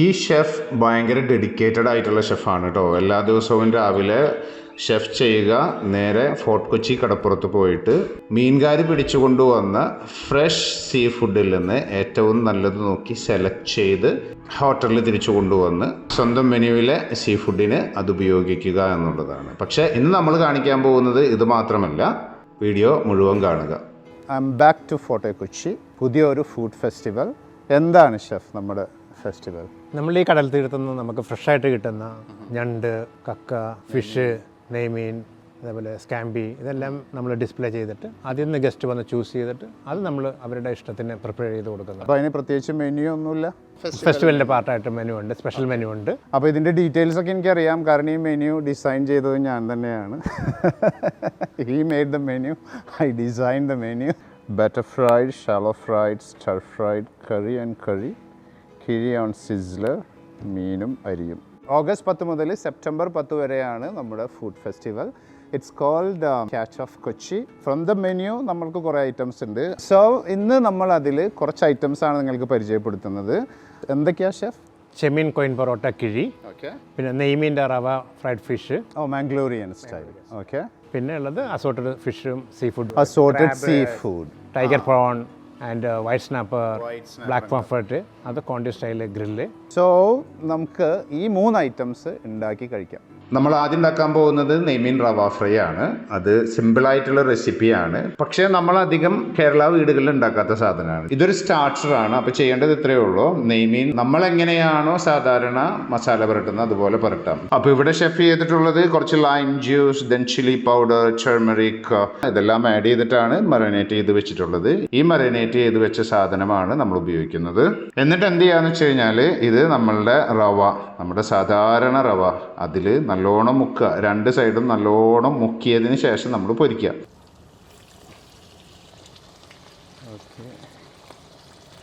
ഈ ഷെഫ് ഭയങ്കര ഡെഡിക്കേറ്റഡ് ആയിട്ടുള്ള ഷെഫാണ് കേട്ടോ എല്ലാ ദിവസവും രാവിലെ ഷെഫ് ചെയ്യുക നേരെ ഫോർട്ട് കൊച്ചി കടപ്പുറത്ത് പോയിട്ട് മീൻകാരി പിടിച്ചു കൊണ്ടുവന്ന ഫ്രഷ് സീ ഫുഡിൽ നിന്ന് ഏറ്റവും നല്ലത് നോക്കി സെലക്ട് ചെയ്ത് ഹോട്ടലിൽ തിരിച്ചു കൊണ്ടുവന്ന് സ്വന്തം മെനുവിലെ സീ ഫുഡിന് അത് ഉപയോഗിക്കുക എന്നുള്ളതാണ്. പക്ഷേ ഇന്ന് നമ്മൾ കാണിക്കാൻ പോകുന്നത് ഇത് മാത്രമല്ല വീഡിയോ മുഴുവൻ കാണുക. I'm back to Fort Kochi പുതിയൊരു ഫുഡ് ഫെസ്റ്റിവൽ എന്താണ് ഷെഫ് നമ്മുടെ ഫെസ്റ്റിവൽ. നമ്മൾ ഈ കടൽ തീരത്തു നിന്ന് നമുക്ക് ഫ്രഷായിട്ട് കിട്ടുന്ന ഞണ്ട് കക്ക ഫിഷ് നെയ്മീൻ അതേപോലെ സ്കാമ്പി ഇതെല്ലാം നമ്മൾ ഡിസ്പ്ലേ ചെയ്തിട്ട് അതിൽ നിന്ന് ഗസ്റ്റ് വന്ന് ചൂസ് ചെയ്തിട്ട് അത് നമ്മൾ അവരുടെ ഇഷ്ടത്തിന് പ്രിപ്പയർ ചെയ്ത് കൊടുക്കുന്നത്. അപ്പോൾ അതിന് പ്രത്യേകിച്ച് മെനു ഒന്നുമില്ല. ഫെസ്റ്റിവലിന്റെ പാർട്ടായിട്ട് മെനു ഉണ്ട് സ്പെഷ്യൽ മെനു ഉണ്ട്. അപ്പോൾ ഇതിന്റെ ഡീറ്റെയിൽസ് ഒക്കെ എനിക്കറിയാം. കാരണം ഈ മെനു ഡിസൈൻ ചെയ്തത് ഞാൻ തന്നെയാണ്. ഈ made the menu I design the menu butter fried shallow fried stir fried curry and curry കിഴി ഓൺ സിസ്ലർ മീനും അരിയും. ഓഗസ്റ്റ് പത്ത് മുതൽ സെപ്റ്റംബർ പത്ത് വരെയാണ് നമ്മുടെ food festival. It's called catch of Kochi from the menu നമ്മൾക്ക് കുറേ ഐറ്റംസ് ഉണ്ട്. സോ ഇന്ന് നമ്മൾ അതിൽ കുറച്ച് ഐറ്റംസ് ആണ് നിങ്ങൾക്ക് പരിചയപ്പെടുത്തുന്നത്. എന്തൊക്കെയാണ് ഷെഫ് ചെമ്മീൻ കോയിൻ പൊറോട്ട കിഴി. ഓക്കെ പിന്നെ നെയ്മീന്റെ rava fried fish oh Mangalorean style okay പിന്നെ ഉള്ളത് അസോർട്ടഡ് ഫിഷും seafood assorted seafood tiger prawn and white snapper black pomfret അത് കോണ്ടി സ്റ്റൈലിൽ ഗ്രില്ല്. സോ നമുക്ക് ഈ മൂന്ന് ഐറ്റംസ് ഉണ്ടാക്കി കഴിക്കാം. നമ്മൾ ആദ്യം ഉണ്ടാക്കാൻ പോകുന്നത് നെയ്മീൻ റവ ഫ്രൈ ആണ്. അത് സിമ്പിൾ ആയിട്ടുള്ള റെസിപ്പിയാണ് പക്ഷേ നമ്മൾ അധികം കേരള വീടുകളിൽ ഉണ്ടാക്കാത്ത സാധനമാണ്. ഇതൊരു സ്റ്റാർട്ടറാണ് അപ്പോൾ ചെയ്യേണ്ടത് ഇത്രയേ ഉള്ളൂ. നെയ്മീൻ നമ്മൾ എങ്ങനെയാണോ സാധാരണ മസാല പുരട്ടുന്നത് അതുപോലെ പുരട്ടാം. അപ്പോൾ ഇവിടെ ഷെഫ് ചെയ്തിട്ടുള്ളത് കുറച്ച് lime juice then chilli powder turmeric ഇതെല്ലാം ആഡ് ചെയ്തിട്ടാണ് മറിനേറ്റ് ചെയ്ത് വെച്ചിട്ടുള്ളത്. ഈ മറിനേറ്റ് ചെയ്ത് വെച്ച സാധനമാണ് നമ്മൾ ഉപയോഗിക്കുന്നത്. എന്നിട്ട് എന്ത് ചെയ്യാന്ന് വെച്ച് കഴിഞ്ഞാൽ ഇത് നമ്മളുടെ റവ നമ്മുടെ സാധാരണ റവ. അതിൽ നല്ലോണം മുക്കുക. രണ്ട് സൈഡും നല്ലോണം മുക്കിയതിന് ശേഷം നമ്മൾ പൊരിക്കുക.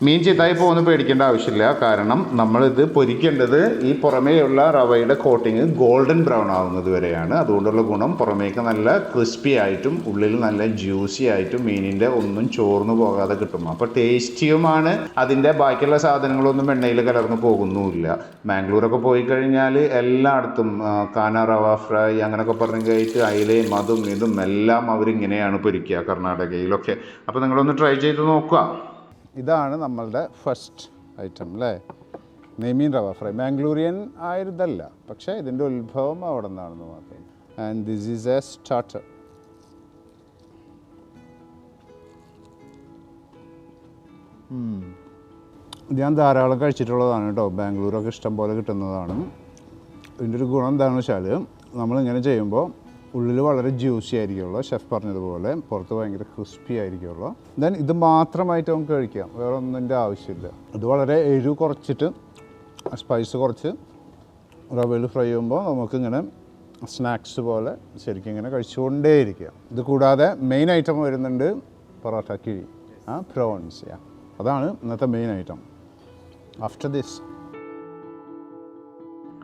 മീൻ ചീത്തായി പോകുന്ന പേടിക്കേണ്ട ആവശ്യമില്ല. കാരണം നമ്മളിത് പൊരിക്കേണ്ടത് ഈ പുറമേയുള്ള റവയുടെ കോട്ടിങ് ഗോൾഡൻ ബ്രൗൺ ആവുന്നത് വരെയാണ്. അതുകൊണ്ടുള്ള ഗുണം പുറമേക്ക് നല്ല ക്രിസ്പി ആയിട്ടും ഉള്ളിൽ നല്ല ജ്യൂസി ആയിട്ടും മീനിന്റെ ഒന്നും ചോർന്നു പോകാതെ കിട്ടും. അപ്പോൾ ടേസ്റ്റിയുമാണ്. അതിന്റെ ബാക്കിയുള്ള സാധനങ്ങളൊന്നും എണ്ണയിൽ കലർന്നു പോകുന്നുമില്ല. മാംഗ്ലൂരൊക്കെ പോയി കഴിഞ്ഞാൽ എല്ലായിടത്തും കാന റവ ഫ്രൈ അങ്ങനെയൊക്കെ പറഞ്ഞു കഴിഞ്ഞിട്ട് അയിലയും അതും ഇതും എല്ലാം അവരിങ്ങനെയാണ് പൊരിക്കുക കർണാടകയിലൊക്കെ. അപ്പോൾ നിങ്ങളൊന്ന് ട്രൈ ചെയ്ത് നോക്കുക. ഇതാണ് നമ്മളുടെ ഫസ്റ്റ് ഐറ്റം അല്ലേ നെയ്മീൻ റവ ഫ്രൈ മാംഗ്ലൂരിയൻ ആയിരുന്നല്ല പക്ഷേ ഇതിന്റെ ഉത്ഭവം അവിടെ നിന്നാണെന്ന് മാത്രം and this is a starter ഞാൻ ധാരാളം കഴിച്ചിട്ടുള്ളതാണ് കേട്ടോ. ബാംഗ്ലൂരൊക്കെ ഇഷ്ടം പോലെ കിട്ടുന്നതാണ്. ഇതിന്റെ ഒരു ഗുണം എന്താണെന്ന് വെച്ചാൽ നമ്മളിങ്ങനെ ചെയ്യുമ്പോൾ ഉള്ളിൽ വളരെ ജ്യൂസി ആയിരിക്കുള്ളൂ. ഷെഫ് പറഞ്ഞതുപോലെ പുറത്ത് ഭയങ്കര ക്രിസ്പി ആയിരിക്കുള്ളൂ. ദെൻ ഇത് മാത്രമായിട്ട് നമുക്ക് കഴിക്കാം. വേറെ ഒന്നിന്റെ ആവശ്യമില്ല. ഇത് വളരെ എരിവ് കുറച്ചിട്ട് സ്പൈസ് കുറച്ച് റവയിൽ ഫ്രൈ ചെയ്യുമ്പോൾ നമുക്കിങ്ങനെ സ്നാക്സ് പോലെ ശരിക്കും ഇങ്ങനെ കഴിച്ചുകൊണ്ടേയിരിക്കാം. ഇത് കൂടാതെ മെയിൻ ഐറ്റം വരുന്നുണ്ട് പൊറോട്ട കിഴി ആ പ്രോൺസ് അതാണ് ഇന്നത്തെ മെയിൻ ഐറ്റം ആഫ്റ്റർ ദിസ്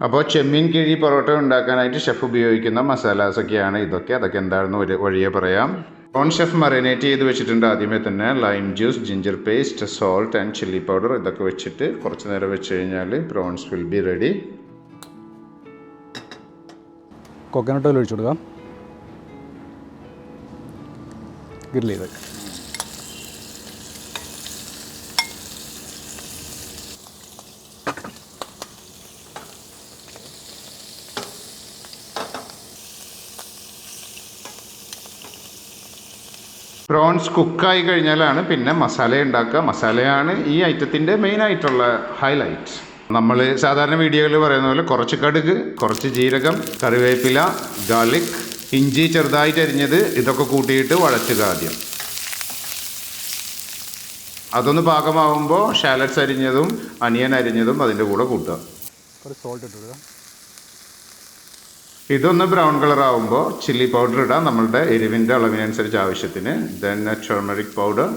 അപ്പോൾ ചെമ്മീൻ കിഴി പൊറോട്ട ഉണ്ടാക്കാനായിട്ട് ഷെഫ് ഉപയോഗിക്കുന്ന മസാലാസൊക്കെയാണ് ഇതൊക്കെ. അതൊക്കെ എന്താണെന്ന് ഒരു വഴിയെ പറയാം. ഓൺ ഷെഫ് മറിനേറ്റ് ചെയ്ത് വെച്ചിട്ടുണ്ട് ആദ്യമേ തന്നെ. Lime juice ginger paste salt and chilli powder ഇതൊക്കെ വെച്ചിട്ട് കുറച്ച് നേരം വെച്ച് കഴിഞ്ഞാൽ prawns will be ready coconut oil ഒഴിച്ചു കൊടുക്കാം. ഗ്രില്ല് ചെയ്ത്. പ്രോൺസ് കുക്കായി കഴിഞ്ഞാലാണ് പിന്നെ മസാല ഉണ്ടാക്കുക. മസാലയാണ് ഈ ഐറ്റത്തിന്റെ മെയിൻ ആയിട്ടുള്ള ഹൈലൈറ്റ് നമ്മൾ സാധാരണ വീഡിയോകളിൽ പറയുന്ന പോലെ കുറച്ച് കടുക് കുറച്ച് ജീരകം കറിവേപ്പില ഗാർലിക് ഇഞ്ചി ചെറുതായിട്ട് അരിഞ്ഞത് ഇതൊക്കെ കൂട്ടിയിട്ട് വഴറ്റുക ആദ്യം. അതൊന്ന് പാകമാകുമ്പോൾ ഷാലറ്റ്സ് അരിഞ്ഞതും അനിയൻ അരിഞ്ഞതും അതിന്റെ കൂടെ കൂട്ടുക. സോൾട്ട് ഇട്ട് കൊടുക്കാം. ഇതൊന്ന് ബ്രൗൺ കളർ ആവുമ്പോൾ ചില്ലി പൗഡർ ഇടാം. നമ്മളുടെ എരിവിന്റെ അളവിനനുസരിച്ച് ആവശ്യത്തിന്. Then turmeric powder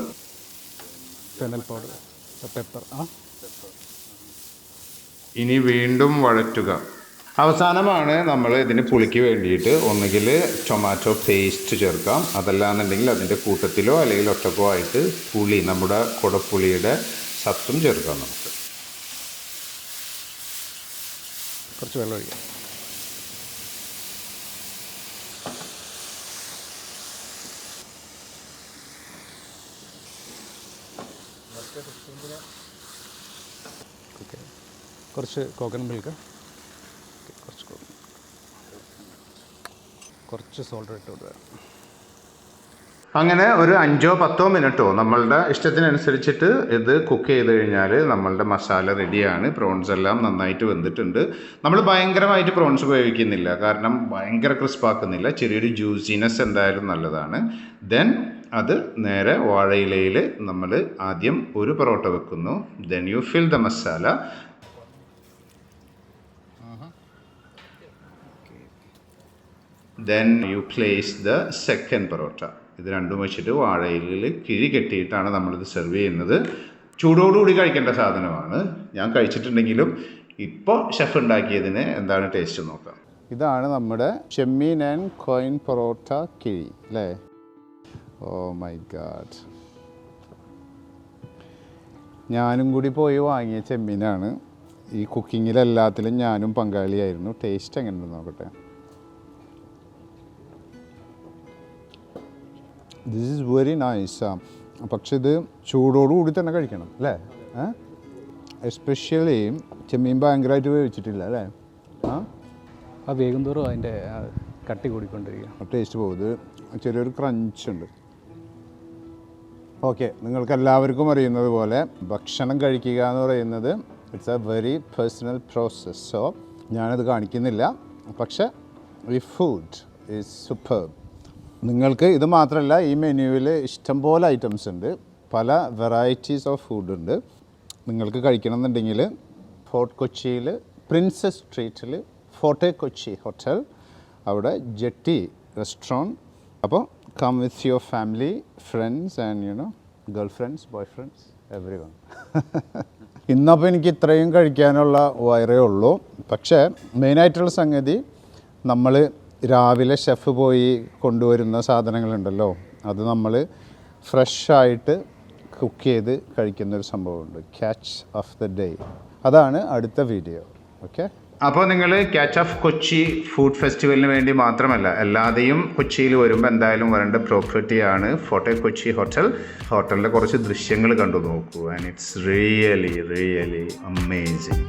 fennel powder pepper ആ? ഇനി വീണ്ടും വഴറ്റുക. അവസാനമാണ് നമ്മൾ ഇതിന് പുളിക്ക് വേണ്ടിയിട്ട് ഒന്നുകിൽ ടൊമാറ്റോ പേസ്റ്റ് ചേർക്കാം. അതല്ലാന്നുണ്ടെങ്കിൽ അതിന്റെ കൂട്ടത്തിലോ അല്ലെങ്കിൽ ഒറ്റക്കോ ആയിട്ട് പുളി നമ്മുടെ കുടപ്പുളിയുടെ സത്തും ചേർക്കാം നമുക്ക്. കുറച്ച് വെള്ളം ഒഴിക്കാം. ഓക്കെ. കുറച്ച് കോക്കനട്ട് മിൽക്ക് കുറച്ച് കുറച്ച് സോൾട്ട് ഇട്ട് കൊടുക്കുക അങ്ങനെ ഒരു അഞ്ചോ പത്തോ മിനിറ്റോ നമ്മളുടെ ഇഷ്ടത്തിനനുസരിച്ചിട്ട് ഇത് കുക്ക് ചെയ്ത് കഴിഞ്ഞാൽ നമ്മളുടെ മസാല റെഡിയാണ് പ്രോൺസ് എല്ലാം നന്നായിട്ട് വെന്തിട്ടുണ്ട്. നമ്മൾ ഭയങ്കരമായിട്ട് പ്രോൺസ് ഉപയോഗിക്കുന്നില്ല. കാരണം ഭയങ്കര ക്രിസ്പാക്കുന്നില്ല ചെറിയൊരു ജ്യൂസിനെസ് എന്തായാലും നല്ലതാണ്. ദെൻ അത് നേരെ വാഴയിലയിൽ നമ്മൾ ആദ്യം ഒരു പൊറോട്ട വെക്കുന്നു. Then you fill the masala then you place the second parotta. ഇത് രണ്ടും വെച്ചിട്ട് വാഴയിലിൽ കിഴി കെട്ടിയിട്ടാണ് നമ്മളിത് സെർവ് ചെയ്യുന്നത്. ചൂടോടുകൂടി കഴിക്കേണ്ട സാധനമാണ്. ഞാൻ കഴിച്ചിട്ടുണ്ടെങ്കിലും ഇപ്പോൾ ഷെഫ് ഉണ്ടാക്കിയതിന് എന്താണ് ടേസ്റ്റ് നോക്കാം. ഇതാണ് നമ്മുടെ ചെമ്മീൻ ആൻഡ് കോയിൻ പൊറോട്ട കിഴി അല്ലേ? ഓ മൈ ഗാഡ് ഞാനും കൂടി പോയി വാങ്ങിയ ചെമ്മീനാണ്. ഈ കുക്കിങ്ങിലെല്ലാത്തിലും ഞാനും പങ്കാളിയായിരുന്നു. ടേസ്റ്റ് എങ്ങനെ ഉണ്ടെന്ന് നോക്കട്ടെ ദിസ് ഈസ് വെരി നൈസ് പക്ഷെ ഇത് ചൂടോടുകൂടി തന്നെ കഴിക്കണം അല്ലേ? എസ്പെഷ്യലി ചെമ്മീൻ ഭയങ്കരമായിട്ട് വേവിച്ചിട്ടില്ല അല്ലേ? ആ? ആ വേഗം തോറും അതിന്റെ കട്ടി കൂടിക്കൊണ്ടിരിക്കുക ടേസ്റ്റ് പോകുന്നത് ചെറിയൊരു ക്രഞ്ച് ഉണ്ട്. ഓക്കെ നിങ്ങൾക്കെല്ലാവർക്കും അറിയുന്നത് പോലെ ഭക്ഷണം കഴിക്കുക എന്ന് പറയുന്നത് it's a very personal process so ഞാനത് കാണിക്കുന്നില്ല. പക്ഷേ ഈ ഫുഡ് ഈസ് സൂപ്പർ നിങ്ങൾക്ക് ഇത് മാത്രമല്ല ഈ മെനുവിൽ ഇഷ്ടംപോലെ ഐറ്റംസ് ഉണ്ട്. പല വെറൈറ്റീസ് ഓഫ് ഫുഡ് ഉണ്ട്. നിങ്ങൾക്ക് കഴിക്കണം എന്നുണ്ടെങ്കിൽ ഫോർട്ട് കൊച്ചിയിൽ പ്രിൻസസ് സ്ട്രീറ്റിൽ ഫോർട്ടെ കൊച്ചി ഹോട്ടൽ അവിടെ ജെട്ടി റെസ്റ്റോറന്റ് അപ്പോൾ come with your family, friends and you know, girlfriends, boyfriends, everyone. ഇന്നപ്പോൾ എനിക്ക് ഇത്രയും കഴിക്കാനുള്ള വയറേ ഉള്ളൂ. പക്ഷേ മെയിനായിട്ടുള്ള സംഗതി നമ്മൾ രാവിലെ ഷെഫ് പോയി കൊണ്ടുവരുന്ന സാധനങ്ങളുണ്ടല്ലോ. അത് നമ്മൾ ഫ്രഷായിട്ട് കുക്ക് ചെയ്ത് കഴിക്കുന്നൊരു സംഭവമുണ്ട്. ക്യാച്ച് ഓഫ് ദ ഡേ അതാണ് അടുത്ത വീഡിയോ ഓക്കെ അപ്പോൾ നിങ്ങൾ ക്യാച്ച് ഓഫ് കൊച്ചി ഫുഡ് ഫെസ്റ്റിവലിന് വേണ്ടി മാത്രമല്ല അല്ലാതെയും കൊച്ചിയിൽ വരുമ്പോൾ എന്തായാലും വരേണ്ട പ്രോപ്പർട്ടിയാണ് ഫോട്ടോ കൊച്ചി ഹോട്ടൽ ഹോട്ടലിന്റെ കുറച്ച് ദൃശ്യങ്ങൾ കണ്ടു നോക്കൂ and it's really really amazing